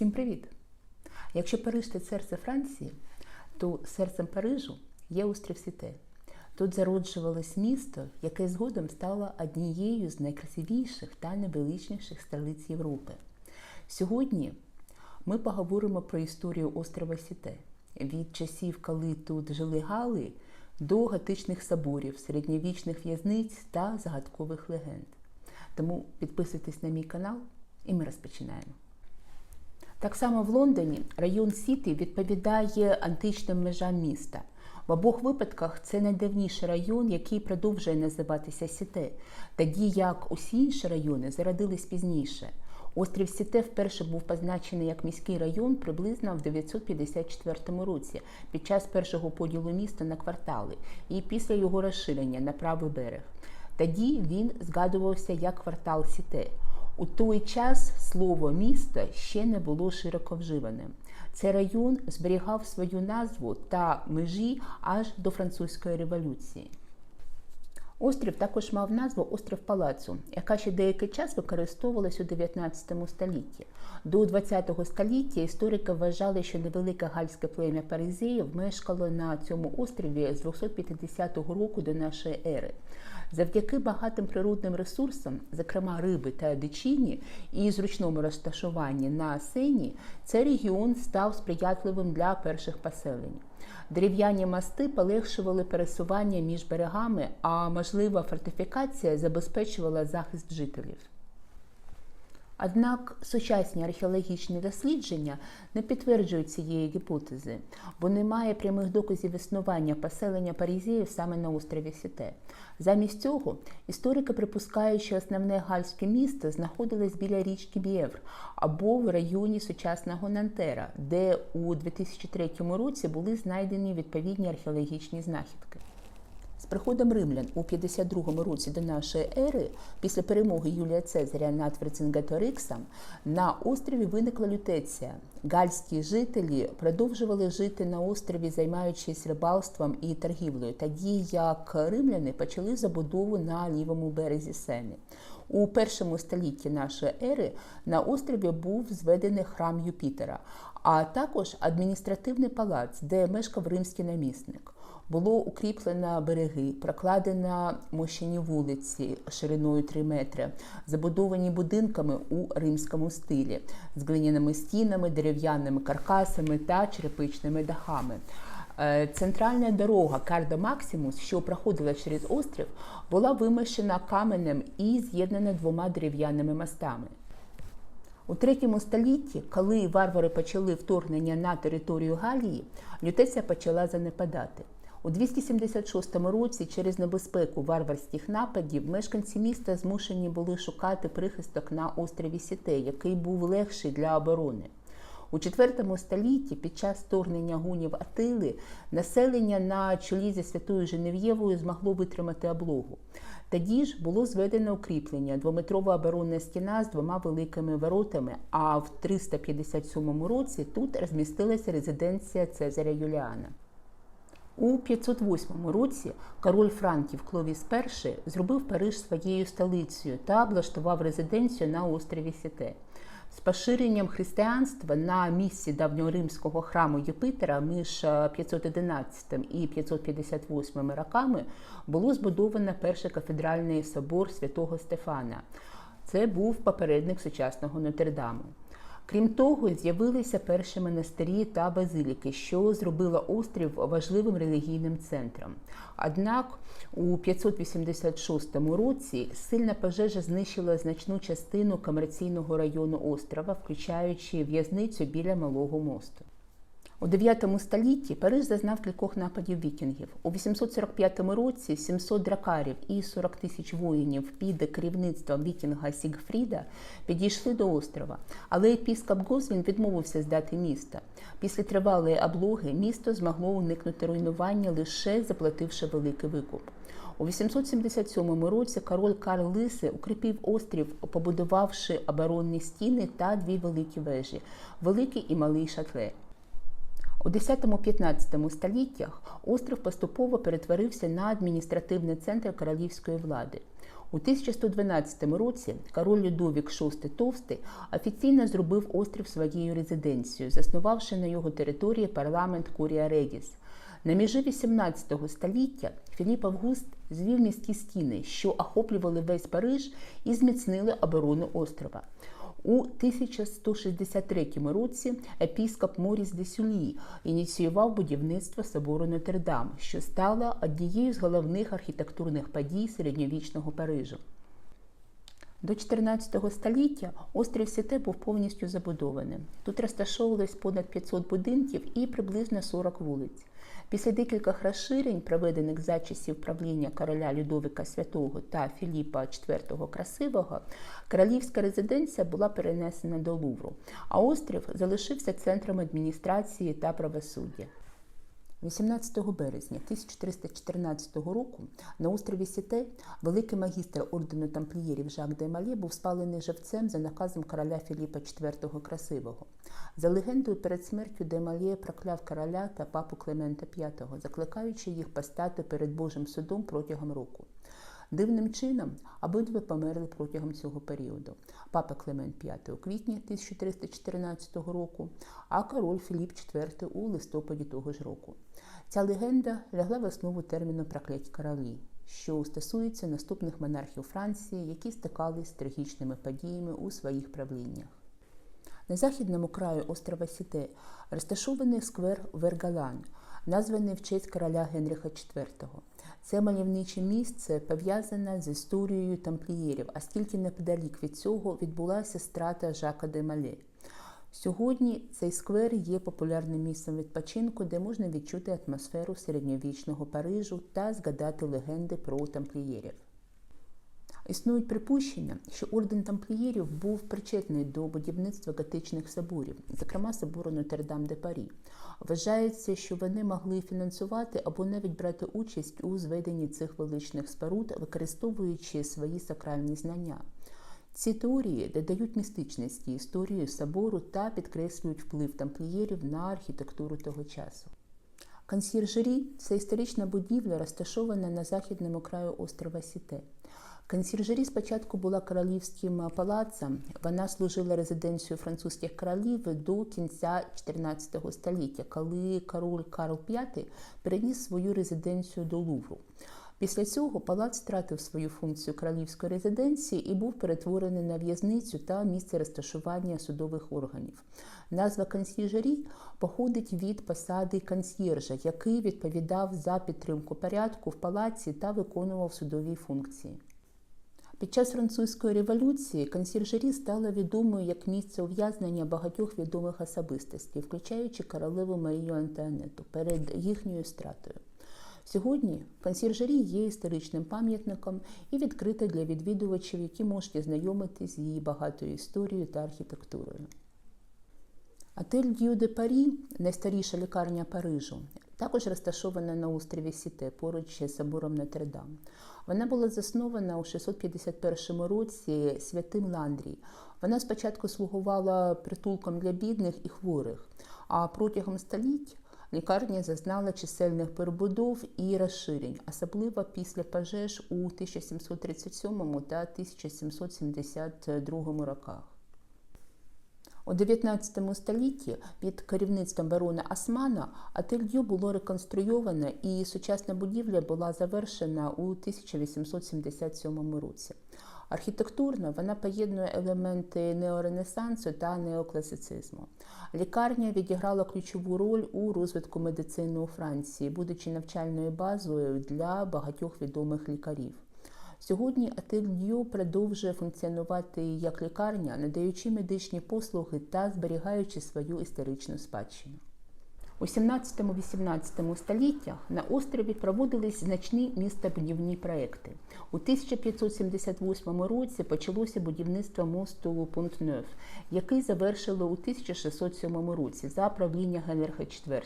Всім привіт! Якщо Париж це серце Франції, то серцем Парижу є острів Сіте. Тут зароджувалось місто, яке згодом стало однією з найкрасивіших та найвеличніших столиць Європи. Сьогодні ми поговоримо про історію острова Сіте від часів, коли тут жили гали, до готичних соборів, середньовічних в'язниць та загадкових легенд. Тому підписуйтесь на мій канал і ми розпочинаємо. Так само в Лондоні район Сіті відповідає античним межам міста. В обох випадках це найдавніший район, який продовжує називатися Сіте, тоді як усі інші райони зародились пізніше. Острів Сіте вперше був позначений як міський район приблизно в 954 році під час першого поділу міста на квартали і після його розширення на правий берег. Тоді він згадувався як квартал Сіте. У той час слово місто ще не було широко вживаним. Цей район зберігав свою назву та межі аж до французької революції. Острів також мав назву Острів Палацу, яка ще деякий час використовувалась у 19 столітті. До 20 століття історики вважали, що невелике гальське плем'я Паризеїв мешкало на цьому острові з 250 року до нашої ери. Завдяки багатим природним ресурсам, зокрема риби та дичині, і зручному розташуванні на сені, цей регіон став сприятливим для перших поселень. Дерев'яні мости полегшували пересування між берегами, а можлива фортифікація забезпечувала захист жителів. Однак сучасні археологічні дослідження не підтверджують цієї гіпотези, бо немає прямих доказів існування поселення парізіїв саме на острові Сіте. Замість цього історики припускають, що основне гальське місто знаходилось біля річки Б'євр або в районі сучасного Нантера, де у 2003 році були знайдені відповідні археологічні знахідки. З приходом римлян у 52 році до нашої ери, після перемоги Юлія Цезаря над Верцингеториксом, на острові виникла лютеція. Гальські жителі продовжували жити на острові, займаючись рибалством і торгівлею, тоді як римляни почали забудову на лівому березі Сени. У першому столітті нашої ери на острові був зведений храм Юпітера, а також адміністративний палац, де мешкав римський намісник. Було укріплено береги, прокладено мощені вулиці шириною 3 метри, забудовані будинками у римському стилі з глиняними стінами, дерев'яними каркасами та черепичними дахами. Центральна дорога Кардо Максимус, що проходила через острів, була вимощена каменем і з'єднана двома дерев'яними мостами. У третьому столітті, коли варвари почали вторгнення на територію Галії, лютеція почала занепадати. У 276 році через небезпеку варварських нападів мешканці міста змушені були шукати прихисток на острові Сіте, який був легший для оборони. У IV столітті під час вторгнення гунів Атили населення на чолі зі святою Женев'євою змогло витримати облогу. Тоді ж було зведено укріплення, двометрова оборонна стіна з двома великими воротами. А в 357 році тут розмістилася резиденція Цезаря Юліана. У 508 році король Франків Кловіс І зробив Париж своєю столицею та облаштував резиденцію на острові Сіте. З поширенням християнства на місці давньоримського храму Юпитера між 511 і 558 роками було збудовано перший кафедральний собор святого Стефана. Це був попередник сучасного Нотр-Даму. Крім того, з'явилися перші монастирі та базиліки, що зробило острів важливим релігійним центром. Однак у 586 році сильна пожежа знищила значну частину комерційного району острова, включаючи в'язницю біля малого мосту. У 9 столітті Париж зазнав кількох нападів вікінгів. У 845 році 700 дракарів і 40 тисяч воїнів під керівництвом вікінга Сігфріда підійшли до острова, але епіскоп Гозвін відмовився здати місто. Після тривалої облоги місто змогло уникнути руйнування, лише заплативши великий викуп. У 877 році король Карл Лиси укріпив острів, побудувавши оборонні стіни та дві великі вежі великий і малий шатле. У 10-15 століттях остров поступово перетворився на адміністративний центр королівської влади. У 1112 році король Людовік VI Товстий офіційно зробив острів своєю резиденцією, заснувавши на його території парламент Курія Регіс. На межі 18 століття Філіп Август звів міські стіни, що охоплювали весь Париж і зміцнили оборону острова. У 1163 році епіскоп Моріс де Сюлі ініціював будівництво собору Нотр-Дам, що стало однією з головних архітектурних подій середньовічного Парижу. До 14 століття острів Сіте був повністю забудованим. Тут розташовувалось понад 500 будинків і приблизно 40 вулиць. Після декількох розширень, проведених за часів правління короля Людовика Святого та Філіпа IV Красивого, королівська резиденція була перенесена до Лувру, а острів залишився центром адміністрації та правосуддя. 18 березня 1314 року на острові Сіте великий магістр ордену тамплієрів Жак де Малі був спалений живцем за наказом короля Філіпа IV Красивого. За легендою, перед смертю де Малі прокляв короля та папу Климента V, закликаючи їх постати перед Божим судом протягом року. Дивним чином обидва померли протягом цього періоду. Папа Климент V у квітні 1314 року, а король Філіп IV у листопаді того ж року. Ця легенда лягла в основу терміну прокляті королі, що стосується наступних монархів Франції, які стикались з трагічними подіями у своїх правліннях. На західному краю острова Сіте розташований сквер Вергалан, названий в честь короля Генріха IV. Це мальовниче місце пов'язане з історією тамплієрів, оскільки неподалік від цього відбулася страта Жака де Мале. Сьогодні цей сквер є популярним місцем відпочинку, де можна відчути атмосферу середньовічного Парижу та згадати легенди про тамплієрів. Існують припущення, що орден тамплієрів був причетний до будівництва готичних соборів, зокрема собору Нотр-Дам де Парі. Вважається, що вони могли фінансувати або навіть брати участь у зведенні цих величних споруд, використовуючи свої сакральні знання. Ці теорії додають містичності історії собору та підкреслюють вплив тамплієрів на архітектуру того часу. Консьєржері це історична будівля, розташована на західному краю острова Сіте. Консьєржері спочатку була королівським палацем. Вона служила резиденцією французьких королів до кінця 14 століття, коли король Карл V переніс свою резиденцію до Лувру. Після цього палац втратив свою функцію королівської резиденції і був перетворений на в'язницю та місце розташування судових органів. Назва консьєржері походить від посади консьєржа, який відповідав за підтримку порядку в палаці та виконував судові функції. Під час французької революції консьєржері стало відомою як місце ув'язнення багатьох відомих особистостей, включаючи королеву Марію Антуанету, перед їхньою стратою. Сьогодні консьєржері є історичним пам'ятником і відкрита для відвідувачів, які можуть ознайомитись з її багатою історією та архітектурою. Отель Д'ю де Парі, найстаріша лікарня Парижу, також розташована на острові Сіте поруч з собором Нотр-Дам. Вона була заснована у 651 році святим Ландрій. Вона спочатку слугувала притулком для бідних і хворих, а протягом століть лікарня зазнала чисельних перебудов і розширень, особливо після пожеж у 1737 та 1772 роках. У 19 столітті під керівництвом барона Османа Атель'ю було реконструйовано і сучасна будівля була завершена у 1877 році. Архітектурно вона поєднує елементи неоренесансу та неокласицизму. Лікарня відіграла ключову роль у розвитку медицини у Франції, будучи навчальною базою для багатьох відомих лікарів. Сьогодні Атель продовжує функціонувати як лікарня, надаючи медичні послуги та зберігаючи свою історичну спадщину. У 17-18 століттях на острові проводились значні містобудівні проекти. У 1578 році почалося будівництво мосту Понт-Нев, який завершили у 1607 році за правління Генриха IV.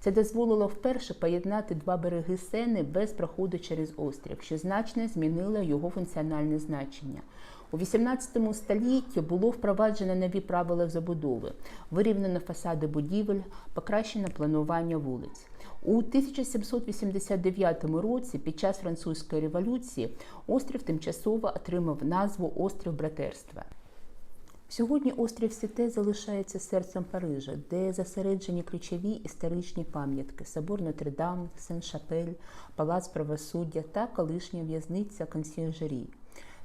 Це дозволило вперше поєднати два береги Сени без проходу через острів, що значно змінило його функціональне значення. У XVIII столітті було впроваджено нові правила забудови, вирівнено фасади будівель, покращено планування вулиць. У 1789 році, під час французької революції, острів тимчасово отримав назву Острів Братерства. Сьогодні острів Сіте залишається серцем Парижа, де зосереджені ключові історичні пам'ятки собор Нотр-Дам, Сен-Шапель, Палац правосуддя та колишня в'язниця Консьєржері.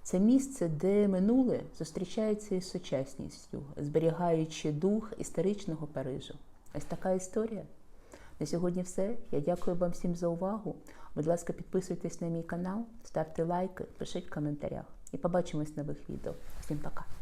Це місце, де минуле зустрічається із сучасністю, зберігаючи дух історичного Парижу. Ось така історія. На сьогодні все. Я дякую вам всім за увагу. Будь ласка, підписуйтесь на мій канал, ставте лайки, пишіть в коментарях. І побачимось в нових відео. Всім пока!